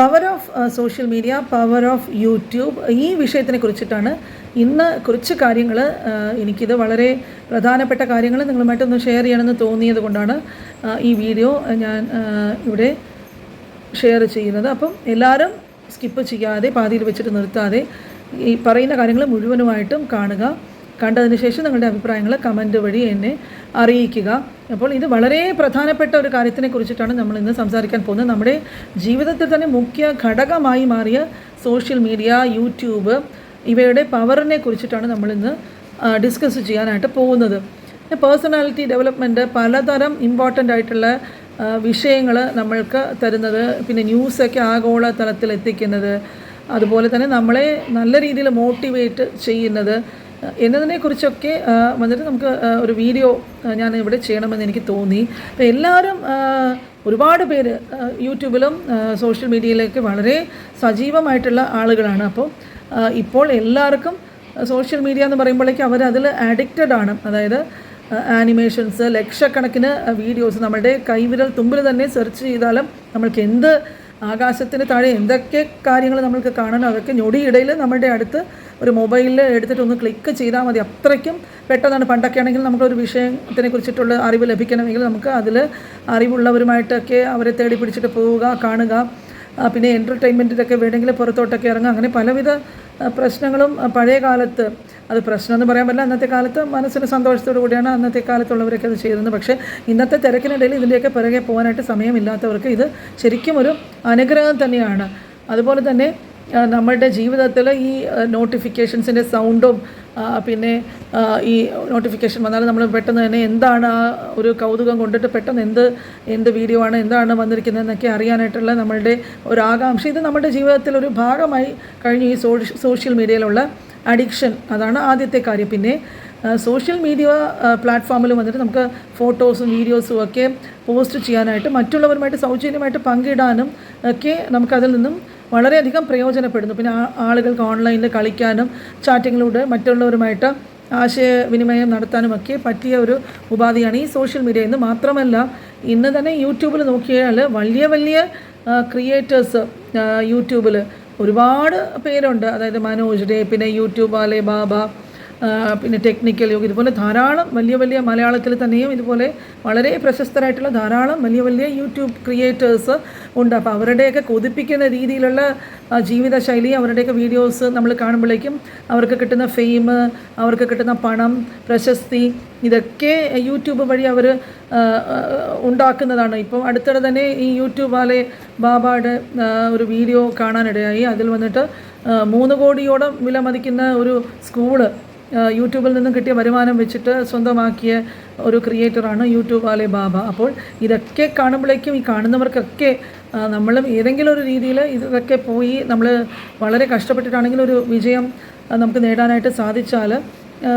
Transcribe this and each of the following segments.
Power of social media power of YouTube ഈ വിഷയത്തിനെ കുറിച്ചിട്ടാണ് ഇന്ന് കുറച്ച് കാര്യങ്ങൾ എനിക്കിത് വളരെ പ്രധാനപ്പെട്ട കാര്യങ്ങൾ നിങ്ങളുമായിട്ടൊന്ന് ഷെയർ ചെയ്യണമെന്ന് തോന്നിയത് കൊണ്ടാണ് ആ, ഈ വീഡിയോ ഞാൻ ഇവിടെ ഷെയർ ചെയ്യുന്നത്. അപ്പം എല്ലാവരും സ്കിപ്പ് ചെയ്യാതെ പാതിയിൽ വെച്ചിട്ട് നിർത്താതെ ഈ പറയുന്ന കാര്യങ്ങൾ മുഴുവനുമായിട്ടും കാണുക. കണ്ടതിന് ശേഷം നിങ്ങളുടെ അഭിപ്രായങ്ങൾ കമന്റ് വഴി എന്നെ അറിയിക്കുക. അപ്പോൾ ഇത് വളരെ പ്രധാനപ്പെട്ട ഒരു കാര്യത്തിനെ കുറിച്ചിട്ടാണ് നമ്മൾ ഇന്ന് സംസാരിക്കാൻ പോകുന്നത്. നമ്മുടെ ജീവിതത്തിൽ തന്നെ മുഖ്യ ഘടകമായി മാറിയ സോഷ്യൽ മീഡിയ യൂട്യൂബ് ഇവയുടെ പവറിനെ കുറിച്ചിട്ടാണ് നമ്മളിന്ന് ഡിസ്കസ് ചെയ്യാനായിട്ട് പോകുന്നത്. പേഴ്സണാലിറ്റി ഡെവലപ്മെന്റ് പലതരം ഇമ്പോർട്ടന്റ് ആയിട്ടുള്ള വിഷയങ്ങൾ നമ്മൾക്ക് തരുന്നത്. പിന്നെ ന്യൂസൊക്കെ ആഗോള തലത്തിൽ എത്തിക്കുന്നത്. അതുപോലെ തന്നെ നമ്മളെ നല്ല രീതിയിൽ മോട്ടിവേറ്റ് ചെയ്യുന്നത്. എന്നതിനെക്കുറിച്ചൊക്കെ വന്നിട്ട് നമുക്ക് ഒരു വീഡിയോ ഞാൻ ഇവിടെ ചെയ്യണമെന്ന് എനിക്ക് തോന്നി. അപ്പോൾ എല്ലാവരും ഒരുപാട് പേര് യൂട്യൂബിലും സോഷ്യൽ മീഡിയയിലൊക്കെ വളരെ സജീവമായിട്ടുള്ള ആളുകളാണ്. അപ്പോൾ ഇപ്പോൾ എല്ലാവർക്കും സോഷ്യൽ മീഡിയ എന്ന് പറയുമ്പോഴേക്കും അവർ അഡിക്റ്റഡ് ആണ്. അതായത് ആനിമേഷൻസ് ലക്ഷക്കണക്കിന് വീഡിയോസ് നമ്മുടെ കൈവിരൽ തുമ്പിൽ തന്നെ സെർച്ച് ചെയ്താലും നമ്മൾക്ക് എന്ത് ആകാശത്തിന് താഴെ എന്തൊക്കെ കാര്യങ്ങൾ നമ്മൾക്ക് കാണണം അതൊക്കെ ഞൊടിയിടയിൽ നമ്മുടെ അടുത്ത് ഒരു മൊബൈലിൽ എടുത്തിട്ട് ഒന്ന് ക്ലിക്ക് ചെയ്താൽ മതി. അത്രയ്ക്കും പെട്ടെന്നാണ്. പണ്ടൊക്കെ ആണെങ്കിൽ നമുക്കൊരു വിഷയത്തിനെ കുറിച്ചിട്ടുള്ള അറിവ് ലഭിക്കണമെങ്കിൽ നമുക്ക് അതിൽ അറിവുള്ളവരുമായിട്ടൊക്കെ അവരെ തേടി പിടിച്ചിട്ട് പോവുക കാണുക. പിന്നെ എന്റർടൈൻമെന്റിലൊക്കെ വേണമെങ്കിൽ പുറത്തോട്ടൊക്കെ ഇറങ്ങുക. അങ്ങനെ പലവിധ പ്രശ്നങ്ങളും പഴയ കാലത്ത്. അത് പ്രശ്നം എന്ന് പറയാൻ പറ്റില്ല. അന്നത്തെ കാലത്ത് മനസ്സിന് സന്തോഷത്തോടു കൂടിയാണ് അന്നത്തെ കാലത്തുള്ളവരൊക്കെ അത് ചെയ്തിരുന്നത് പക്ഷേ ഇന്നത്തെ തിരക്കിനിടയിൽ ഇതിന്റെയൊക്കെ പിറകെ പോകാനായിട്ട് സമയമില്ലാത്തവർക്ക് ഇത് ശരിക്കും ഒരു അനുഗ്രഹം തന്നെയാണ്. അതുപോലെ തന്നെ നമ്മളുടെ ജീവിതത്തിൽ ഈ നോട്ടിഫിക്കേഷൻസിന്റെ സൗണ്ടും പിന്നെ ഈ നോട്ടിഫിക്കേഷൻ വന്നാലും നമ്മൾ പെട്ടെന്ന് തന്നെ എന്താണ് ആ ഒരു കൗതുകം കൊണ്ടിട്ട് പെട്ടെന്ന് എന്ത് എന്ത് വീഡിയോ ആണ് എന്താണ് വന്നിരിക്കുന്നത് എന്നൊക്കെ അറിയാനായിട്ടുള്ള നമ്മളുടെ ഒരു ആകാംക്ഷ. ഇത് നമ്മുടെ ജീവിതത്തിൽ ഒരു ഭാഗമായി കഴിഞ്ഞു ഈ സോഷ്യ സോഷ്യൽ മീഡിയയിലുള്ള അഡിക്ഷൻ അതാണ് ആദ്യത്തെ കാര്യം. പിന്നെ സോഷ്യൽ മീഡിയ പ്ലാറ്റ്ഫോമിൽ വന്നിട്ട് നമുക്ക് ഫോട്ടോസും വീഡിയോസും ഒക്കെ പോസ്റ്റ് ചെയ്യാനായിട്ട് മറ്റുള്ളവരുമായിട്ട് സൗജന്യമായിട്ട് പങ്കിടാനും ഒക്കെ നമുക്കതിൽ നിന്നും വളരെയധികം പ്രയോജനപ്പെടുന്നു. പിന്നെ ആളുകൾക്ക് ഓൺലൈനിൽ കളിക്കാനും ചാറ്റിങ്ങിലൂടെ മറ്റുള്ളവരുമായിട്ട് ആശയവിനിമയം നടത്താനുമൊക്കെ പറ്റിയ ഒരു ഉപാധിയാണ് ഈ സോഷ്യൽ മീഡിയ എന്ന് മാത്രമല്ല ഇന്ന് തന്നെ യൂട്യൂബിൽ നോക്കിയാൽ വലിയ വലിയ ക്രിയേറ്റേഴ്സ് യൂട്യൂബിൽ ഒരുപാട് പേരുണ്ട്. അതായത് മനോജ് ഡേ പിന്നെ യൂട്യൂബ് അലേ ബാബ പിന്നെ ടെക്നിക്കൽ യോഗ. ഇതുപോലെ ധാരാളം വലിയ വലിയ മലയാളത്തിൽ തന്നെയും ഇതുപോലെ വളരെ പ്രശസ്തരായിട്ടുള്ള ധാരാളം വലിയ വലിയ യൂട്യൂബ് ക്രിയേറ്റേഴ്സ് ഉണ്ട്. അപ്പോൾ അവരുടെയൊക്കെ കൊതിപ്പിക്കുന്ന രീതിയിലുള്ള ജീവിതശൈലി അവരുടെയൊക്കെ വീഡിയോസ് നമ്മൾ കാണുമ്പോഴേക്കും അവർക്ക് കിട്ടുന്ന ഫെയിം അവർക്ക് കിട്ടുന്ന പണം പ്രശസ്തി ഇതൊക്കെ യൂട്യൂബ് വഴി അവർ ഉണ്ടാക്കുന്നതാണ്. ഇപ്പം അടുത്തിടെ തന്നെ ഈ യൂട്യൂബ് ആലെ ബാബയുടെ ഒരു വീഡിയോ കാണാനിടയായി. അതിൽ വന്നിട്ട് മൂന്ന് കോടിയോളം വില മതിക്കുന്ന ഒരു സ്കൂൾ യൂട്യൂബിൽ നിന്നും കിട്ടിയ വരുമാനം വെച്ചിട്ട് സ്വന്തമാക്കിയ ഒരു ക്രിയേറ്ററാണ് യൂട്യൂബ് ആലെ ബാബ. അപ്പോൾ ഇതൊക്കെ കാണുമ്പോഴേക്കും ഈ കാണുന്നവർക്കൊക്കെ നമ്മളും ഏതെങ്കിലും ഒരു രീതിയിൽ ഇതൊക്കെ പോയി നമ്മൾ വളരെ കഷ്ടപ്പെട്ടിട്ടാണെങ്കിലും ഒരു വിജയം നമുക്ക് നേടാനായിട്ട് സാധിച്ചാൽ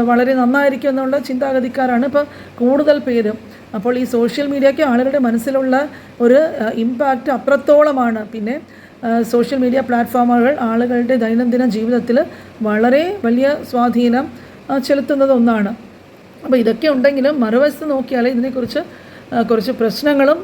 വളരെ നന്നായിരിക്കും എന്നുള്ള ചിന്താഗതിക്കാരാണ് ഇപ്പോൾ കൂടുതൽ പേരും. അപ്പോൾ ഈ സോഷ്യൽ മീഡിയയ്ക്ക് ആളുകളുടെ മനസ്സിലുള്ള ഒരു ഇമ്പാക്റ്റ് അത്രത്തോളമാണ്. പിന്നെ സോഷ്യൽ മീഡിയ പ്ലാറ്റ്ഫോമുകൾ ആളുകളുടെ ദൈനംദിന ജീവിതത്തിൽ വളരെ വലിയ സ്വാധീനം ചെലുത്തുന്നത് ഒന്നാണ്. അപ്പോൾ ഇതൊക്കെ ഉണ്ടെങ്കിലും മറുവശത്ത് നോക്കിയാൽ ഇതിനെക്കുറിച്ച് കുറച്ച് പ്രശ്നങ്ങളും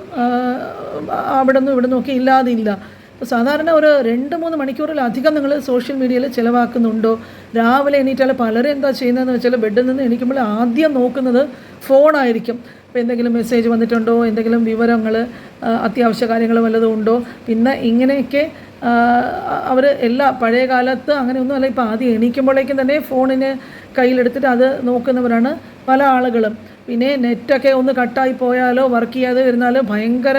അവിടെ നിന്നും ഇവിടെ നിന്നൊക്കെ ഇല്ലാതില്ല. ഇപ്പോൾ സാധാരണ ഒരു രണ്ട് മൂന്ന് മണിക്കൂറിലധികം നിങ്ങൾ സോഷ്യൽ മീഡിയയിൽ ചിലവാക്കുന്നുണ്ടോ? രാവിലെ എണീറ്റാൽ പലരും എന്താ ചെയ്യുന്നതെന്ന് വെച്ചാൽ ബെഡിൽ നിന്ന് എണീക്കുമ്പോൾ ആദ്യം നോക്കുന്നത് ഫോണായിരിക്കും ഇപ്പോൾ എന്തെങ്കിലും മെസ്സേജ് വന്നിട്ടുണ്ടോ? എന്തെങ്കിലും വിവരങ്ങൾ അത്യാവശ്യ കാര്യങ്ങൾ വല്ലതും ഉണ്ടോ? പിന്നെ ഇങ്ങനെയൊക്കെ അവർ എല്ലാ പഴയ കാലത്ത് അങ്ങനെയൊന്നും അല്ല ഇപ്പോൾ ആദ്യം എണീക്കുമ്പോഴേക്കും തന്നെ ഫോണിന് കയ്യിലെടുത്തിട്ട് അത് നോക്കുന്നവരാണ് പല ആളുകളും. പിന്നെ നെറ്റൊക്കെ ഒന്ന് കട്ടായി പോയാലോ വർക്ക് ചെയ്യാതെ വരുന്നാലോ ഭയങ്കര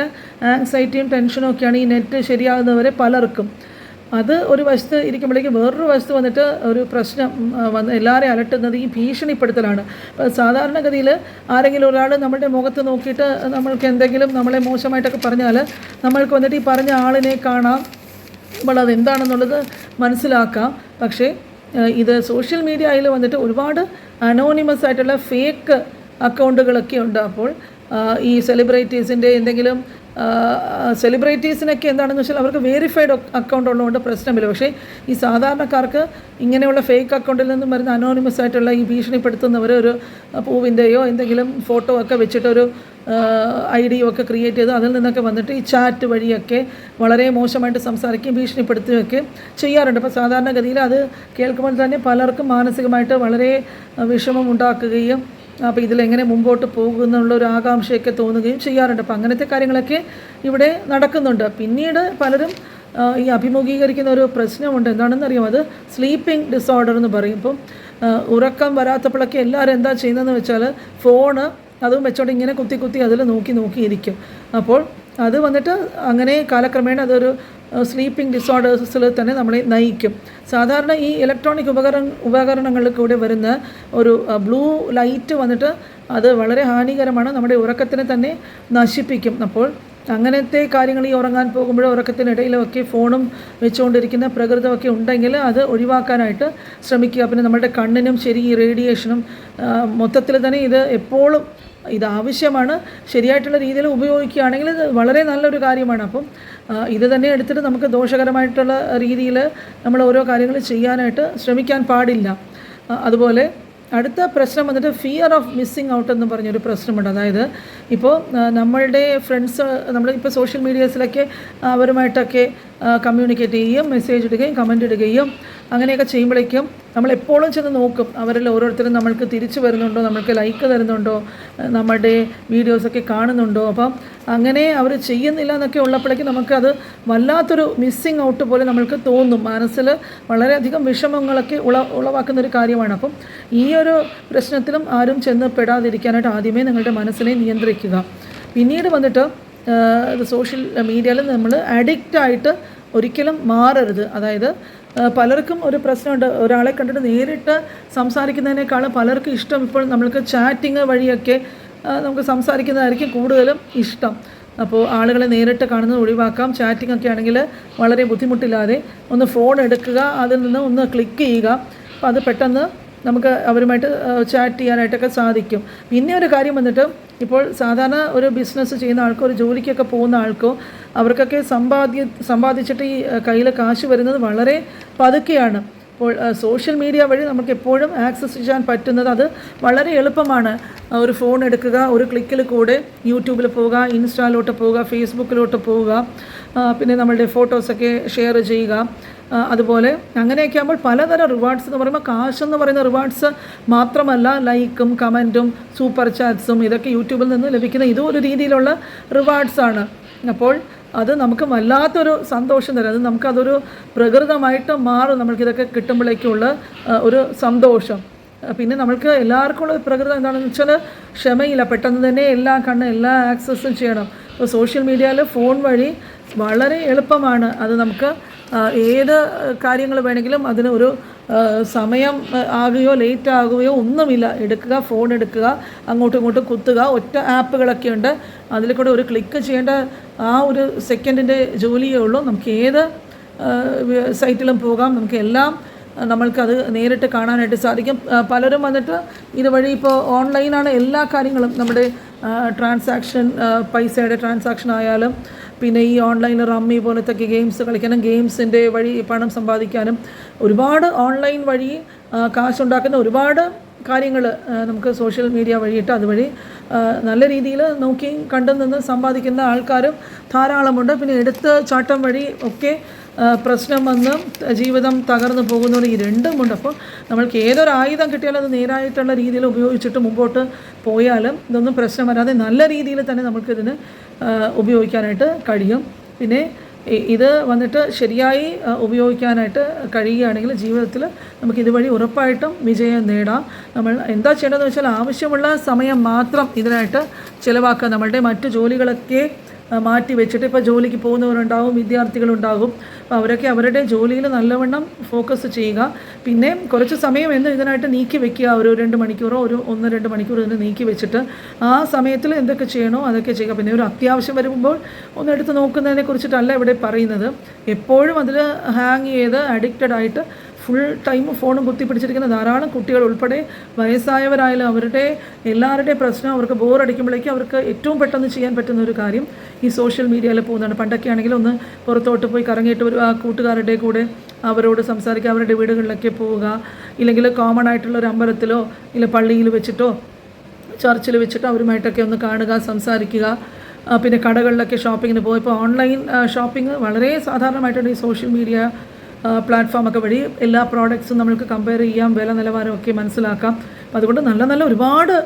ആങ്സൈറ്റിയും ടെൻഷനും ഒക്കെയാണ് ഈ നെറ്റ് ശരിയാകുന്നവരെ പലർക്കും. അത് ഒരു വശത്ത് ഇരിക്കുമ്പോഴേക്കും വേറൊരു വശത്ത് വന്നിട്ട് ഒരു പ്രശ്നം വന്ന് എല്ലാവരെയും അലട്ടുന്നത് ഈ ഭീഷണിപ്പെടുത്തലാണ്. അപ്പോൾ സാധാരണഗതിയിൽ ആരെങ്കിലും ഒരാൾ നമ്മളുടെ മുഖത്ത് നോക്കിയിട്ട് നമ്മൾക്ക് എന്തെങ്കിലും നമ്മളെ മോശമായിട്ടൊക്കെ പറഞ്ഞാൽ നമ്മൾക്ക് വന്നിട്ട് ഈ പറഞ്ഞ ആളിനെ കാണാം. നമ്മൾ എന്താണെന്നുള്ളത് മനസ്സിലാക്കാം. പക്ഷേ ഇത് സോഷ്യൽ മീഡിയയിൽ വന്നിട്ട് ഒരുപാട് അനോണിമസ് ആയിട്ടുള്ള ഫേക്ക് അക്കൗണ്ടുകളൊക്കെ ഉണ്ട് അപ്പോൾ ഈ സെലിബ്രിറ്റീസിന്റെ എന്തെങ്കിലും സെലിബ്രിറ്റീസിനൊക്കെ എന്താണെന്ന് വെച്ചാൽ അവർക്ക് വേരിഫൈഡ് അക്കൗണ്ട് ഉള്ളതുകൊണ്ട് പ്രശ്നമില്ല. പക്ഷേ ഈ സാധാരണക്കാർക്ക് ഇങ്ങനെയുള്ള ഫേക്ക് അക്കൗണ്ടിൽ നിന്നും വരുന്ന അനോണിമസ് ആയിട്ടുള്ള ഈ ഭീഷണിപ്പെടുത്തുന്നവർ ഒരു പൂവിന്റെയോ എന്തെങ്കിലും ഫോട്ടോ ഒക്കെ വെച്ചിട്ടൊരു ഐ ഡിയും ഒക്കെ ക്രിയേറ്റ് ചെയ്ത് അതിൽ നിന്നൊക്കെ വന്നിട്ട് ഈ ചാറ്റ് വഴിയൊക്കെ വളരെ മോശമായിട്ട് സംസാരിക്കുകയും ഭീഷണിപ്പെടുത്തുകയൊക്കെ ചെയ്യാറുണ്ട്. അപ്പോൾ സാധാരണഗതിയിൽ അത് കേൾക്കുമ്പോൾ തന്നെ പലർക്കും മാനസികമായിട്ട് വളരെ വിഷമം ഉണ്ടാക്കുകയും അപ്പോൾ ഇതിലെങ്ങനെ മുമ്പോട്ട് പോകുമെന്നുള്ള ഒരു ആകാംക്ഷയൊക്കെ തോന്നുകയും ചെയ്യാറുണ്ട്. അപ്പോൾ അങ്ങനത്തെ കാര്യങ്ങളൊക്കെ ഇവിടെ നടക്കുന്നുണ്ട്. പിന്നീട് പലരും ഈ അഭിമുഖീകരിക്കുന്ന ഒരു പ്രശ്നമുണ്ട്. എന്താണെന്ന് അറിയാം അത് സ്ലീപ്പിംഗ് ഡിസോർഡർ എന്ന് പറയും. ഇപ്പം ഉറക്കം വരാത്തപ്പോഴൊക്കെ എല്ലാവരും എന്താ ചെയ്യുന്നതെന്ന് വെച്ചാൽ ഫോണ് അതും വെച്ചോണ്ട് ഇങ്ങനെ കുത്തി കുത്തി അതിൽ നോക്കി നോക്കി ഇരിക്കും. അപ്പോൾ അത് വന്നിട്ട് അങ്ങനെ കാലക്രമേണ അതൊരു സ്ലീപ്പിംഗ് ഡിസോർഡേഴ്സിൽ തന്നെ നമ്മളെ നയിക്കും. സാധാരണ ഈ ഇലക്ട്രോണിക് ഉപകരണ ഉപകരണങ്ങളിൽ കൂടെ വരുന്ന ഒരു ബ്ലൂ ലൈറ്റ് വന്നിട്ട് അത് വളരെ ഹാനികരമാണ് നമ്മുടെ ഉറക്കത്തിനെ തന്നെ നശിപ്പിക്കും. അപ്പോൾ അങ്ങനത്തെ കാര്യങ്ങൾ ഈ ഉറങ്ങാൻ പോകുമ്പോഴോ ഉറക്കത്തിനിടയിലൊക്കെ ഫോണും വെച്ചുകൊണ്ടിരിക്കുന്ന പ്രകൃതമൊക്കെ ഉണ്ടെങ്കിൽ അത് ഒഴിവാക്കാനായിട്ട് ശ്രമിക്കുക. പിന്നെ നമ്മുടെ കണ്ണിനും ശരി ഈ റേഡിയേഷനും മൊത്തത്തിൽ തന്നെ ഇത് എപ്പോഴും ഇത് ആവശ്യമാണ് ശരിയായിട്ടുള്ള രീതിയിൽ ഉപയോഗിക്കുകയാണെങ്കിൽ ഇത് വളരെ നല്ലൊരു കാര്യമാണ്. അപ്പം ഇത് തന്നെ എടുത്തിട്ട് നമുക്ക് ദോഷകരമായിട്ടുള്ള രീതിയിൽ നമ്മൾ ഓരോ കാര്യങ്ങൾ ചെയ്യാനായിട്ട് ശ്രമിക്കാൻ പാടില്ല. അതുപോലെ അടുത്ത പ്രശ്നം വന്നിട്ട് ഫിയർ ഓഫ് മിസ്സിങ് ഔട്ട് എന്ന് പറഞ്ഞൊരു പ്രശ്നമുണ്ട്. അതായത് ഇപ്പോൾ നമ്മളുടെ ഫ്രണ്ട്സ് നമ്മൾ ഇപ്പോൾ സോഷ്യൽ മീഡിയാസിലൊക്കെ അവരുമായിട്ടൊക്കെ കമ്മ്യൂണിക്കേറ്റ് ചെയ്യുകയും മെസ്സേജ് ഇടുകയും കമന്റ് ഇടുകയും അങ്ങനെയൊക്കെ ചെയ്യുമ്പോഴേക്കും നമ്മൾ എപ്പോഴും ചെന്ന് നോക്കും അവരിൽ ഓരോരുത്തരും നമ്മൾക്ക് തിരിച്ചു വരുന്നുണ്ടോ നമ്മൾക്ക് ലൈക്ക് തരുന്നുണ്ടോ നമ്മുടെ വീഡിയോസൊക്കെ കാണുന്നുണ്ടോ. അപ്പം അങ്ങനെ അവർ ചെയ്യുന്നില്ല എന്നൊക്കെ ഉള്ളപ്പോഴേക്കും നമുക്കത് വല്ലാത്തൊരു മിസ്സിങ് ഔട്ട് പോലെ നമ്മൾക്ക് തോന്നും. മനസ്സിൽ വളരെയധികം വിഷമങ്ങളൊക്കെ ഉള ഉളവാക്കുന്നൊരു കാര്യമാണ്. അപ്പം ഈ ഒരു പ്രശ്നത്തിലും ആരും ചെന്ന് പെടാതിരിക്കാനായിട്ട് ആദ്യമേ നിങ്ങളുടെ മനസ്സിനെ നിയന്ത്രിക്കുക. പിന്നീട് വന്നിട്ട് സോഷ്യൽ മീഡിയയിൽ നമ്മൾ അഡിക്റ്റായിട്ട് ഒരിക്കലും മാറരുത്. അതായത് പലർക്കും ഒരു പ്രശ്നമുണ്ട്. ഒരാളെ കണ്ടിട്ട് നേരിട്ട് സംസാരിക്കുന്നതിനേക്കാളും പലർക്കും ഇഷ്ടം ഇപ്പോൾ നമ്മൾക്ക് ചാറ്റിങ് വഴിയൊക്കെ നമുക്ക് സംസാരിക്കുന്നതായിരിക്കും കൂടുതലും ഇഷ്ടം. അപ്പോൾ ആളുകളെ നേരിട്ട് കാണുന്നത് ഒഴിവാക്കാം. ചാറ്റിംഗ് ഒക്കെ ആണെങ്കിൽ വളരെ ബുദ്ധിമുട്ടില്ലാതെ ഒന്ന് ഫോൺ എടുക്കുക അതിൽ നിന്ന് ഒന്ന് ക്ലിക്ക് ചെയ്യുക. അപ്പോൾ അത് പെട്ടെന്ന് നമുക്ക് അവരുമായിട്ട് ചാറ്റ് ചെയ്യാനായിട്ടൊക്കെ സാധിക്കും. പിന്നെ ഒരു കാര്യം വന്നിട്ട് ഇപ്പോൾ സാധാരണ ഒരു ബിസിനസ് ചെയ്യുന്ന ആൾക്കോ ഒരു ജോലിക്കൊക്കെ പോകുന്ന ആൾക്കോ അവർക്കൊക്കെ സമ്പാദ്യ സമ്പാദിച്ചിട്ട് ഈ കയ്യിൽ കാശ് വരുന്നത് വളരെ പതുക്കെയാണ്. അപ്പോൾ സോഷ്യൽ മീഡിയ വഴി നമുക്ക് എപ്പോഴും ആക്സസ് ചെയ്യാൻ പറ്റുന്നത് അത് വളരെ എളുപ്പമാണ്. ഒരു ഫോൺ എടുക്കുക ഒരു ക്ലിക്കിൽ കൂടെ യൂട്യൂബിൽ പോവുക ഇൻസ്റ്റാലോട്ട് പോവുക ഫേസ്ബുക്കിലോട്ട് പോവുക പിന്നെ നമ്മളുടെ ഫോട്ടോസൊക്കെ ഷെയർ ചെയ്യുക. അതുപോലെ അങ്ങനെയൊക്കെ ആകുമ്പോൾ പലതരം റിവാർഡ്സ് എന്ന് പറയുമ്പോൾ കാശ് എന്ന് പറയുന്ന റിവാർഡ്സ് മാത്രമല്ല ലൈക്കും കമന്റും സൂപ്പർ ചാറ്റ്സും ഇതൊക്കെ യൂട്യൂബിൽ നിന്ന് ലഭിക്കുന്ന ഇതും ഒരു രീതിയിലുള്ള റിവാർഡ്സാണ് അപ്പോൾ അത് നമുക്ക് വല്ലാത്തൊരു സന്തോഷം തരും. അത് നമുക്കതൊരു പ്രകൃതമായിട്ട് മാറും. നമുക്കിതൊക്കെ കിട്ടുമ്പോഴേക്കുള്ള ഒരു സന്തോഷം. പിന്നെ നമ്മൾക്ക് എല്ലാവർക്കും ഉള്ള പ്രകൃതം എന്താണെന്ന് വെച്ചാൽ ക്ഷമയില്ല. പെട്ടെന്ന് തന്നെ എല്ലാ കണ്ണ് എല്ലാ ആക്സസും ചെയ്യണം. ഇപ്പോൾ സോഷ്യൽ മീഡിയയിൽ ഫോൺ വഴി വളരെ എളുപ്പമാണ് അത് നമുക്ക് ഏത് കാര്യങ്ങൾ വേണമെങ്കിലും അതിന് ഒരു സമയം ആകുകയോ ലേറ്റ് ആകുകയോ ഒന്നുമില്ല. എടുക്കുക ഫോൺ എടുക്കുക അങ്ങോട്ടും ഇങ്ങോട്ടും കുത്തുക. ഒറ്റ ആപ്പുകളൊക്കെ ഉണ്ട്. അതിൽ കൂടെ ഒരു ക്ലിക്ക് ചെയ്യേണ്ട ആ ഒരു സെക്കൻഡിന്റെ ജോലിയേ ഉള്ളൂ. നമുക്ക് ഏത് സൈറ്റിലും പോകാം. നമുക്ക് എല്ലാം നമ്മൾക്കത് നേരിട്ട് കാണാനായിട്ട് സാധിക്കും. പലരും വന്നിട്ട് ഇതുവഴി ഇപ്പോൾ ഓൺലൈനാണ് എല്ലാ കാര്യങ്ങളും നമ്മുടെ ട്രാൻസാക്ഷൻ പൈസയുടെ ട്രാൻസാക്ഷൻ ആയാലും പിന്നെ ഈ ഓൺലൈൻ റമ്മി പോലത്തെ ഗെയിംസ് കളിക്കാനും ഗെയിംസിന്റെ വഴി പണം സമ്പാദിക്കാനും ഒരുപാട് ഓൺലൈൻ വഴി കാശുണ്ടാക്കുന്ന ഒരുപാട് കാര്യങ്ങൾ നമുക്ക് സോഷ്യൽ മീഡിയ വഴിയിട്ട് അതുവഴി നല്ല രീതിയിൽ നോക്കി കണ്ടു നിന്ന് സമ്പാദിക്കുന്ന ആൾക്കാരും ധാരാളമുണ്ട്. പിന്നെ എടുത്ത് ചാട്ടം വഴി ഒക്കെ പ്രശ്നം വന്ന് ജീവിതം തകർന്നു പോകുന്നവർ ഈ രണ്ടുമുണ്ട് അപ്പോൾ നമ്മൾക്ക് ഏതൊരു ആയുധം കിട്ടിയാലും അത് നേരായിട്ടുള്ള രീതിയിൽ ഉപയോഗിച്ചിട്ട് മുമ്പോട്ട് പോയാലും ഇതൊന്നും പ്രശ്നം വരാതെ നല്ല രീതിയിൽ തന്നെ നമുക്കിതിന് ഉപയോഗിക്കാനായിട്ട് കഴിയും. പിന്നെ ഇത് വന്നിട്ട് ശരിയായി ഉപയോഗിക്കാനായിട്ട് കഴിയുകയാണെങ്കിൽ ജീവിതത്തിൽ നമുക്ക് ഇതുവഴി ഉറപ്പായിട്ടും വിജയം നേടാം. നമ്മൾ എന്താ ചെയ്യേണ്ടതെന്ന് വെച്ചാൽ ആവശ്യമുള്ള സമയം മാത്രം ഇതിനായിട്ട് ചിലവാക്കുക. നമ്മളുടെ മറ്റു ജോലികളൊക്കെ മാറ്റി വെച്ചിട്ട് ഇപ്പോൾ ജോലിക്ക് പോകുന്നവരുണ്ടാവും വിദ്യാർത്ഥികളുണ്ടാകും. അപ്പോൾ അവരൊക്കെ അവരുടെ ജോലിയിൽ നല്ലവണ്ണം ഫോക്കസ് ചെയ്യുക. പിന്നെ കുറച്ച് സമയം എന്ന് ഇതിനായിട്ട് നീക്കി വെക്കുക. ഒരു രണ്ട് മണിക്കൂറോ ഒരു ഒന്ന് രണ്ട് മണിക്കൂർ ഇതിന് നീക്കി വെച്ചിട്ട് ആ സമയത്തിൽ എന്തൊക്കെ ചെയ്യണോ അതൊക്കെ ചെയ്യുക. പിന്നെ ഒരു അത്യാവശ്യം വരുമ്പോൾ ഒന്നെടുത്ത് നോക്കുന്നതിനെ കുറിച്ചിട്ടല്ല ഇവിടെ പറയുന്നത്. എപ്പോഴും അതിൽ ഹാങ് ചെയ്ത് അഡിക്റ്റഡ് ആയിട്ട് ഫുൾ ടൈം ഫോണും കുത്തിപ്പിടിച്ചിരിക്കുന്ന ധാരാളം കുട്ടികൾ ഉൾപ്പെടെ വയസ്സായവരായാലും അവരുടെ എല്ലാവരുടെയും പ്രശ്നം അവർക്ക് ബോറടിക്കുമ്പോഴേക്കും അവർക്ക് ഏറ്റവും പെട്ടെന്ന് ചെയ്യാൻ പറ്റുന്ന ഒരു കാര്യം ഈ സോഷ്യൽ മീഡിയയിൽ പോകുന്നതാണ്. പണ്ടൊക്കെ ആണെങ്കിൽ ഒന്ന് പുറത്തോട്ട് പോയി കറങ്ങിയിട്ട് വരും ആ കൂട്ടുകാരുടെ കൂടെ അവരോട് സംസാരിക്കുക അവരുടെ വീടുകളിലൊക്കെ പോവുക ഇല്ലെങ്കിൽ കോമൺ ആയിട്ടുള്ള ഒരു അമ്പലത്തിലോ ഇല്ല പള്ളിയിൽ വെച്ചിട്ടോ ചർച്ചിൽ വെച്ചിട്ടോ അവരുമായിട്ടൊക്കെ ഒന്ന് കാണുക സംസാരിക്കുക. പിന്നെ കടകളിലൊക്കെ ഷോപ്പിങ്ങിന് പോകുക ഇപ്പോൾ ഓൺലൈൻ ഷോപ്പിംഗ് വളരെ സാധാരണമായിട്ടുണ്ട് ഈ സോഷ്യൽ മീഡിയ പ്ലാറ്റ്ഫോമൊക്കെ വഴി എല്ലാ പ്രോഡക്ട്സും നമ്മൾക്ക് കമ്പയർ ചെയ്യാം വില നിലവാരമൊക്കെ മനസ്സിലാക്കാം. അപ്പം അതുകൊണ്ട് നല്ല നല്ല ഒരുപാട്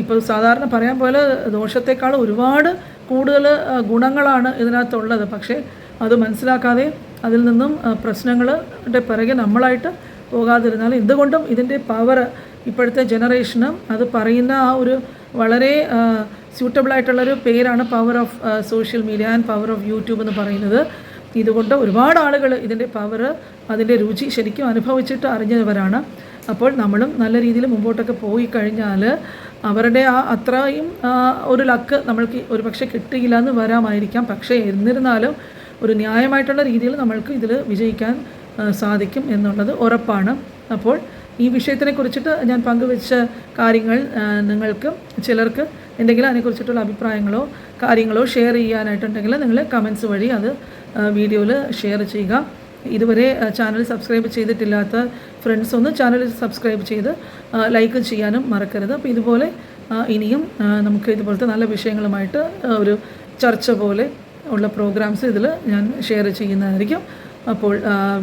ഇപ്പോൾ സാധാരണ പറയാൻ പോലെ ദോഷത്തെക്കാൾ ഒരുപാട് കൂടുതൽ ഗുണങ്ങളാണ് ഇതിനകത്തുള്ളത്. പക്ഷേ അത് മനസ്സിലാക്കാതെ അതിൽ നിന്നും പ്രശ്നങ്ങളുടെ പിറകെ നമ്മളായിട്ട് പോകാതിരുന്നാൽ എന്തുകൊണ്ടും ഇതിന്റെ പവർ ഇപ്പോഴത്തെ ജനറേഷന് അത് പറയുന്ന ആ ഒരു വളരെ സ്യൂട്ടബിൾ ആയിട്ടുള്ളൊരു പേരാണ് power of social media and power of YouTube എന്ന് പറയുന്നത്. ഇതുകൊണ്ട് ഒരുപാട് ആളുകൾ ഇതിന്റെ പവർ അതിന്റെ രുചി ശരിക്കും അനുഭവിച്ചിട്ട് അറിഞ്ഞവരാണ്. അപ്പോൾ നമ്മളും നല്ല രീതിയിൽ മുമ്പോട്ടൊക്കെ പോയി കഴിഞ്ഞാൽ അവരുടെ ആ അത്രയും ഒരു ലക്ക് നമ്മൾക്ക് ഒരു പക്ഷേ കിട്ടിയില്ല എന്ന് വരാമായിരിക്കാം. പക്ഷേ എന്നിരുന്നാലും ഒരു ന്യായമായിട്ടുള്ള രീതിയിൽ നമ്മൾക്ക് ഇതിൽ വിജയിക്കാൻ സാധിക്കും എന്നുള്ളത് ഉറപ്പാണ്. അപ്പോൾ ഈ വിഷയത്തിനെ കുറിച്ചിട്ട് ഞാൻ പങ്കുവച്ച കാര്യങ്ങൾ നിങ്ങൾക്ക് ചിലർക്ക് എന്തെങ്കിലും അതിനെക്കുറിച്ചിട്ടുള്ള അഭിപ്രായങ്ങളോ കാര്യങ്ങളോ ഷെയർ ചെയ്യാനായിട്ടുണ്ടെങ്കിൽ നിങ്ങൾ കമൻസ് വഴി അത് വീഡിയോയിൽ ഷെയർ ചെയ്യുക. ഇതുവരെ ചാനൽ സബ്സ്ക്രൈബ് ചെയ്തിട്ടില്ലാത്ത ഫ്രണ്ട്സ് ഒന്ന് ചാനൽ സബ്സ്ക്രൈബ് ചെയ്ത് ലൈക്ക് ചെയ്യാനും മറക്കരുത്. അപ്പോൾ ഇതുപോലെ ഇനിയും നമുക്ക് ഇതുപോലത്തെ നല്ല വിഷയങ്ങളുമായിട്ട് ഒരു ചർച്ച പോലെ ഉള്ള പ്രോഗ്രാംസ് ഇതിൽ ഞാൻ ഷെയർ ചെയ്യുന്നതായിരിക്കും. അപ്പോൾ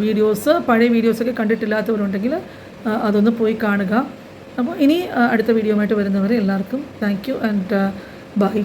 വീഡിയോസ് പഴയ വീഡിയോസൊക്കെ കണ്ടിട്ടില്ലാത്തവരുണ്ടെങ്കിൽ അതൊന്ന് പോയി കാണുക. അപ്പോൾ ഇനി അടുത്ത വീഡിയോ ആയിട്ട് വരുന്നവരെ എല്ലാവർക്കും താങ്ക് യു ആൻഡ് ബൈ